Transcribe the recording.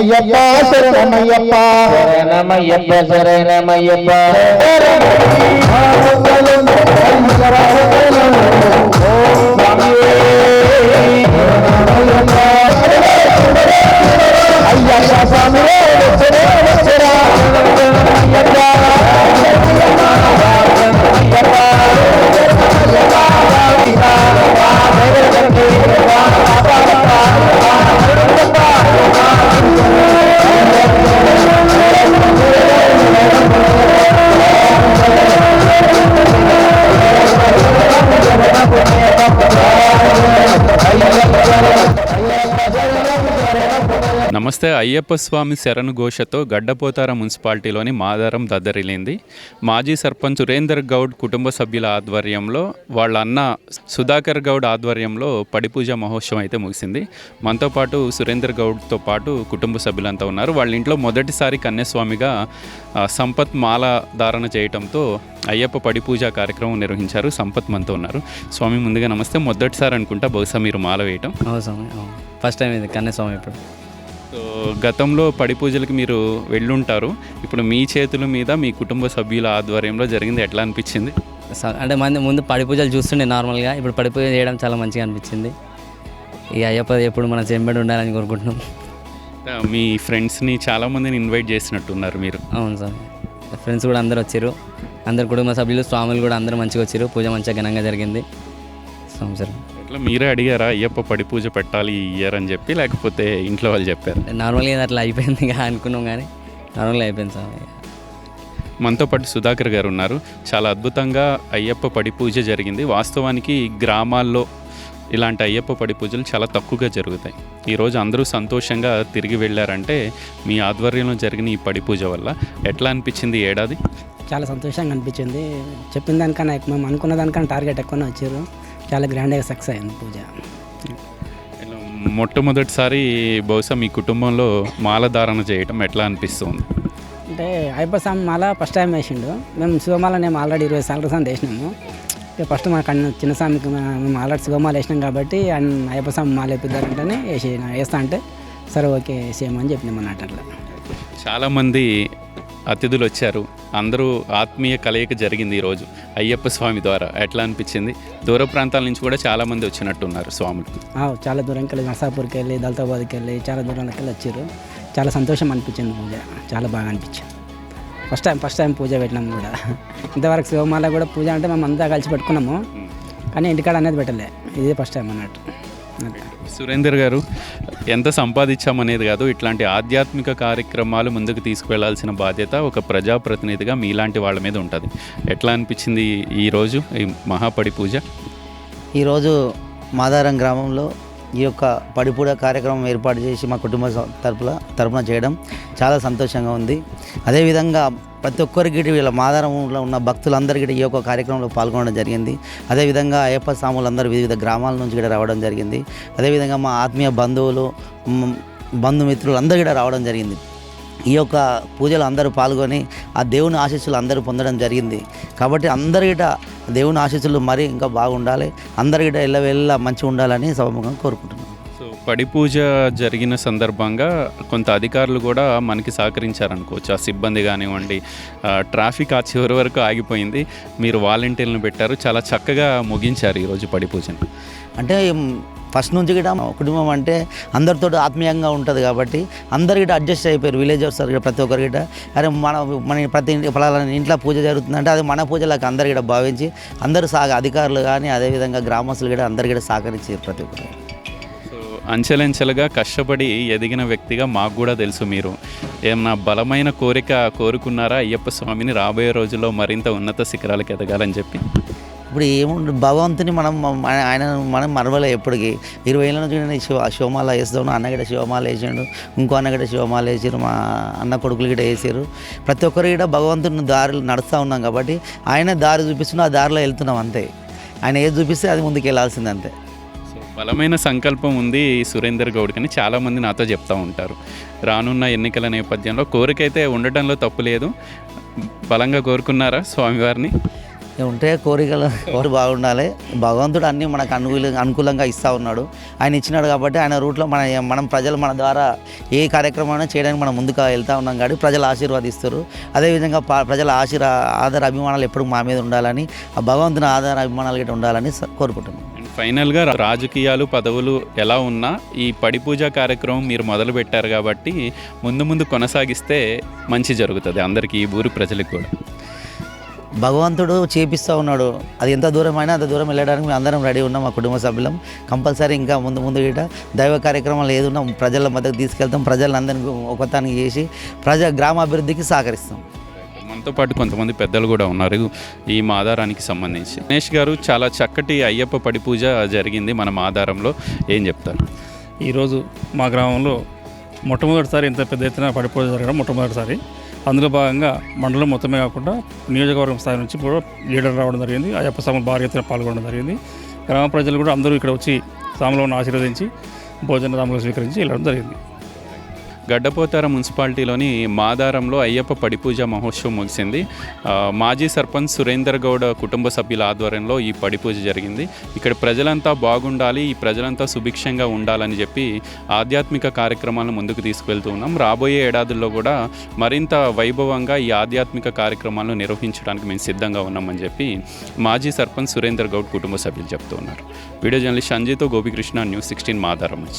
சரணமையப்பா சரணமையப்பா. சரணமையப்பா சரணமையப்பா. ஐயா சாமியே నమస్తే. అయ్యప్ప స్వామి శరణు ఘోషతో గడ్డపోతార మున్సిపాలిటీలోని మాదారం దద్దరిల్లింది. మాజీ సర్పంచ్ సురేందర్ గౌడ్ కుటుంబ సభ్యుల ఆధ్వర్యంలో వాళ్ళ అన్న సుధాకర్ గౌడ్ ఆధ్వర్యంలో పడిపూజ మహోత్సవం అయితే ముగిసింది. మనతో పాటు సురేందర్ గౌడ్తో పాటు కుటుంబ సభ్యులంతా ఉన్నారు. వాళ్ళ ఇంట్లో మొదటిసారి కన్యాస్వామిగా సంపత్ మాల ధారణ చేయటంతో అయ్యప్ప పడి పూజ కార్యక్రమం నిర్వహించారు సంపత్ మనతో ఉన్నారు. స్వామి ముందుగా నమస్తే. మొదటిసారి అనుకుంటా బహుశా మీరు మాల వేయటం. ఫస్ట్ టైం ఇది కన్యాస్వామి ఇప్పుడు. సో గతంలో పడి పూజలకి మీరు వెళ్ళుంటారు. ఇప్పుడు మీ చేతుల మీద మీ కుటుంబ సభ్యుల ఆధ్వర్యంలో జరిగింది. ఎట్లా అనిపించింది? అంటే మంది ముందు పడి పూజలు చూస్తుండే నార్మల్గా. ఇప్పుడు పడి పూజ చేయడం చాలా మంచిగా అనిపించింది. ఈ అయ్యప్ప ఎప్పుడు మన చెంబడి ఉండాలని కోరుకుంటున్నాం. మీ ఫ్రెండ్స్ని చాలామందిని ఇన్వైట్ చేసినట్టున్నారు మీరు. అవును స్వామి ఫ్రెండ్స్ కూడా అందరు వచ్చారు. అందరు కుటుంబ సభ్యులు స్వాములు కూడా అందరూ మంచిగా వచ్చారు. పూజ మంచిగా ఘనంగా జరిగింది. స్వామి సార్. ఎట్లా మీరే అడిగారా అయ్యప్ప పడి పూజ పెట్టాలి ఈ ఇయర్ అని చెప్పి లేకపోతే ఇంట్లో వాళ్ళు చెప్పారు? నార్మల్గా ఇది అట్లా అయిపోయింది ఇక అనుకున్నాం కానీ నార్మల్గా అయిపోయింది స్వామి మనతో పాటు సుధాకర్ గారు ఉన్నారు. చాలా అద్భుతంగా అయ్యప్ప పడి పూజ జరిగింది. వాస్తవానికి గ్రామాల్లో ఇలాంటి అయ్యప్ప పడి పూజలు చాలా తక్కువగా జరుగుతాయి. ఈరోజు అందరూ సంతోషంగా తిరిగి వెళ్ళారంటే మీ ఆధ్వర్యంలో జరిగిన ఈ పడి పూజ వల్ల ఎట్లా అనిపించింది ఈ ఏడాది? చాలా సంతోషంగా అనిపించింది. చెప్పిన దానికన్నా మేము అనుకున్న దానికన్నా టార్గెట్ ఎక్కువనే వచ్చారు చాలా గ్రాండ్గా సక్సెస్ అయింది పూజ. మొట్టమొదటిసారి బహుశా మీ కుటుంబంలో మాల ధారణ చేయటం ఎట్లా అనిపిస్తుంది? అంటే అయ్యప్ప స్వామి మాల ఫస్ట్ టైం వేసిండు. మేము శివమాల మేము ఆల్రెడీ ఇరవై సార్లు సార్లు వేసినాము. ఫస్ట్ మా కన్ను చిన్న స్వామికి మేము ఆల్రెడీ శివమాల వేసినాం కాబట్టి ఆయన అయ్యప్ప స్వామి మాల వేపిద్దారంటేనే వేసి వేస్తా అంటే సరే ఓకే వేసేయమని చెప్పినాం అన్నట్టు అట్లా చాలామంది అతిథులు వచ్చారు. అందరూ ఆత్మీయ కలయిక జరిగింది ఈరోజు అయ్యప్ప స్వామి ద్వారా. ఎట్లా అనిపించింది? దూర ప్రాంతాల నుంచి కూడా చాలామంది వచ్చినట్టున్నారు స్వాములు. ఆ, చాలా దూరంకి వెళ్ళి నర్సాపూర్కి వెళ్ళి దళితాబాద్కి వెళ్ళి చాలా దూరానికి వెళ్ళి వచ్చారు. చాలా సంతోషం అనిపించింది పూజ. చాలా బాగా అనిపించింది. ఫస్ట్ టైం ఫస్ట్ టైం పూజ పెట్టినాము కూడా. ఇంతవరకు శివమాల కూడా పూజ అంటే మేము అంతా కలిసి పెట్టుకున్నాము. కానీ ఇంటికాడ అనేది పెట్టలే. ఇదే ఫస్ట్ టైం అన్నట్టు. సురేందర్ గారు ఎంత సంపాదించామనేది కాదు ఇట్లాంటి ఆధ్యాత్మిక కార్యక్రమాలు ముందుకు తీసుకువెళ్ళాల్సిన బాధ్యత ఒక ప్రజాప్రతినిధిగా మీలాంటి వాళ్ళ మీద ఉంటుంది. ఎట్లా అనిపించింది ఈరోజు ఈ మహాపడి పూజ? ఈరోజు మాదారం గ్రామంలో ఈ యొక్క పడిపూడ కార్యక్రమం ఏర్పాటు చేసి మా కుటుంబ తరపుల తరపున చేయడం చాలా సంతోషంగా ఉంది. అదేవిధంగా ప్రతి ఒక్కరికి వీళ్ళ మాదారంలో ఉన్న భక్తులందరికీ ఈ యొక్క కార్యక్రమంలో పాల్గొనడం జరిగింది. అదేవిధంగా అయ్యప్ప స్వాములందరూ వివిధ గ్రామాల నుంచి కూడా రావడం జరిగింది. అదేవిధంగా మా ఆత్మీయ బంధువులు బంధుమిత్రులు అందరూ కూడా రావడం జరిగింది. ఈ యొక్క పూజలు అందరూ పాల్గొని ఆ దేవుని ఆశీస్సులు అందరూ పొందడం జరిగింది. కాబట్టి అందరిగిట దేవుని ఆశీస్సులు మరీ ఇంకా బాగుండాలి. అందరిగిట ఎల్లవెల్ల మంచిగా ఉండాలని సభముఖంగా కోరుకుంటున్నాను సో పడి పూజ జరిగిన సందర్భంగా కొంత అధికారులు కూడా మనకి సహకరించారనుకోవచ్చు. ఆ సిబ్బంది కానివ్వండి ట్రాఫిక్ ఆ చివరి వరకు ఆగిపోయింది మీరు వాలంటీర్లను పెట్టారు చాలా చక్కగా ముగించారు ఈరోజు పడి పూజని. అంటే ఫస్ట్ నుంచి కూడా మా కుటుంబం అంటే అందరితో ఆత్మీయంగా ఉంటుంది కాబట్టి అందరు గిట్ట అడ్జస్ట్ అయిపోయారు. విలేజర్స్ ప్రతి ఒక్కరు గిట్ట అరే మన మన ప్రతి ఇంటి ఇంట్లో పూజ జరుగుతుందంటే అది మన పూజలకు అందరు గిట్ట భావించి అందరూ సాగ అధికారులు కానీ అదేవిధంగా గ్రామస్తులు కూడా అందరు గిట్ట సహకరించారు ప్రతి ఒక్కరు. అంచెలంచెలుగా కష్టపడి ఎదిగిన వ్యక్తిగా మాకు కూడా తెలుసు మీరు. ఏమన్నా బలమైన కోరిక కోరుకున్నారా? అయ్యప్ప స్వామిని రాబోయే రోజుల్లో మరింత ఉన్నత శిఖరాలకు ఎదగాలని చెప్పి. ఇప్పుడు ఏముంది భగవంతుని మనం ఆయన మనం మరవలే ఎప్పటికీ. ఇరవై ఏళ్ళ నుంచి నేను శివ శివమాల వేస్తాను. అన్నగడ శివమాల వేసాడు. ఇంకో అన్నగడ శివమాల వేసారు మా అన్న కొడుకులు గిట వేసారు ప్రతి ఒక్కరు కూడా భగవంతుని దారిలో నడుస్తూ ఉన్నాం కాబట్టి ఆయన దారి చూపిస్తున్నా ఆ దారిలో వెళ్తున్నాం అంతే. ఆయన ఏది చూపిస్తే అది ముందుకు వెళ్ళాల్సింది అంతే. బలమైన సంకల్పం ఉంది ఈ సురేందర్ గౌడ్ అని చాలామంది నాతో చెప్తూ ఉంటారు. రానున్న ఎన్నికల నేపథ్యంలో కోరికైతే ఉండటంలో తప్పు లేదు. బలంగా కోరుకున్నారా స్వామివారిని? ఉంటే కోరికలు కోరి బాగుండాలి. భగవంతుడు అన్నీ మనకు అనుకూల అనుకూలంగా ఇస్తూ ఉన్నాడు. ఆయన ఇచ్చినాడు కాబట్టి ఆయన రూట్లో మన మనం ప్రజలు మన ద్వారా ఏ కార్యక్రమాన్ని చేయడానికి మనం ముందుకు వెళ్తూ ఉన్నాం కాబట్టి ప్రజలు ఆశీర్వాదిస్తారు. అదేవిధంగా ప్రజల ఆశీర్ ఆధార అభిమానాలు ఎప్పుడు మా మీద ఉండాలని ఆ భగవంతుని ఆధార అభిమానాలు గిట్ట ఉండాలని కోరుకుంటున్నాను ఫైనల్గా రాజకీయాలు పదవులు ఎలా ఉన్నా ఈ పడిపూజ కార్యక్రమం మీరు మొదలు పెట్టారు కాబట్టి ముందు ముందు కొనసాగిస్తే మంచి జరుగుతుంది అందరికీ ఈ ఊరి ప్రజలకు కూడా. భగవంతుడు చేపిస్తూ ఉన్నాడు. అది ఎంత దూరం అయినా అంత దూరం వెళ్ళడానికి మేము అందరం రెడీ ఉన్నాం మా కుటుంబ సభ్యులం. కంపల్సరీ ఇంకా ముందు ముందు గిట దైవ కార్యక్రమాలు ఏదున్నా ప్రజల మధ్యకు తీసుకెళ్తాం. ప్రజలందరినీ ఒకతానికి చేసి ప్రజా గ్రామాభివృద్ధికి సహకరిస్తాం. మనతో పాటు కొంతమంది పెద్దలు కూడా ఉన్నారు. ఈ మాదారానికి సంబంధించి. గణేష్ గారు చాలా చక్కటి అయ్యప్ప పడి పూజ జరిగింది మన మాదారంలో. ఏం చెప్తారు? ఈరోజు మా గ్రామంలో మొట్టమొదటిసారి ఇంత పెద్ద ఎత్తున పడిపోయి జరగడం మొట్టమొదటిసారి. అందులో భాగంగా మండలం మొత్తమే కాకుండా నియోజకవర్గం స్థాయి నుంచి కూడా లీడర్ రావడం జరిగింది. అయ్యప్ప స్వామి భారీ ఎత్తున పాల్గొనడం జరిగింది. గ్రామ ప్రజలు కూడా అందరూ ఇక్కడ వచ్చి స్వాములను ఆశీర్వదించి భోజన రాములు స్వీకరించి వెళ్ళడం జరిగింది. గడ్డపోతార మున్సిపాలిటీలోని మాదారంలో అయ్యప్ప పడిపూజ మహోత్సవం ముగిసింది. మాజీ సర్పంచ్ సురేందర్ గౌడ్ కుటుంబ సభ్యుల ఆధ్వర్యంలో ఈ పడి పూజ జరిగింది. ఇక్కడ ప్రజలంతా బాగుండాలి ఈ ప్రజలంతా సుభిక్షంగా ఉండాలని చెప్పి ఆధ్యాత్మిక కార్యక్రమాలను ముందుకు తీసుకువెళ్తూ ఉన్నాం. రాబోయే ఏడాదుల్లో కూడా మరింత వైభవంగా ఈ ఆధ్యాత్మిక కార్యక్రమాలను నిర్వహించడానికి మేము సిద్ధంగా ఉన్నామని చెప్పి మాజీ సర్పంచ్ సురేందర్ గౌడ్ కుటుంబ సభ్యులు చెప్తూ ఉన్నారు. వీడియో జర్నలిస్ట్ సంజయ్తో గోపికృష్ణ న్యూస్ సిక్స్టీన్ మాదారం నుంచి.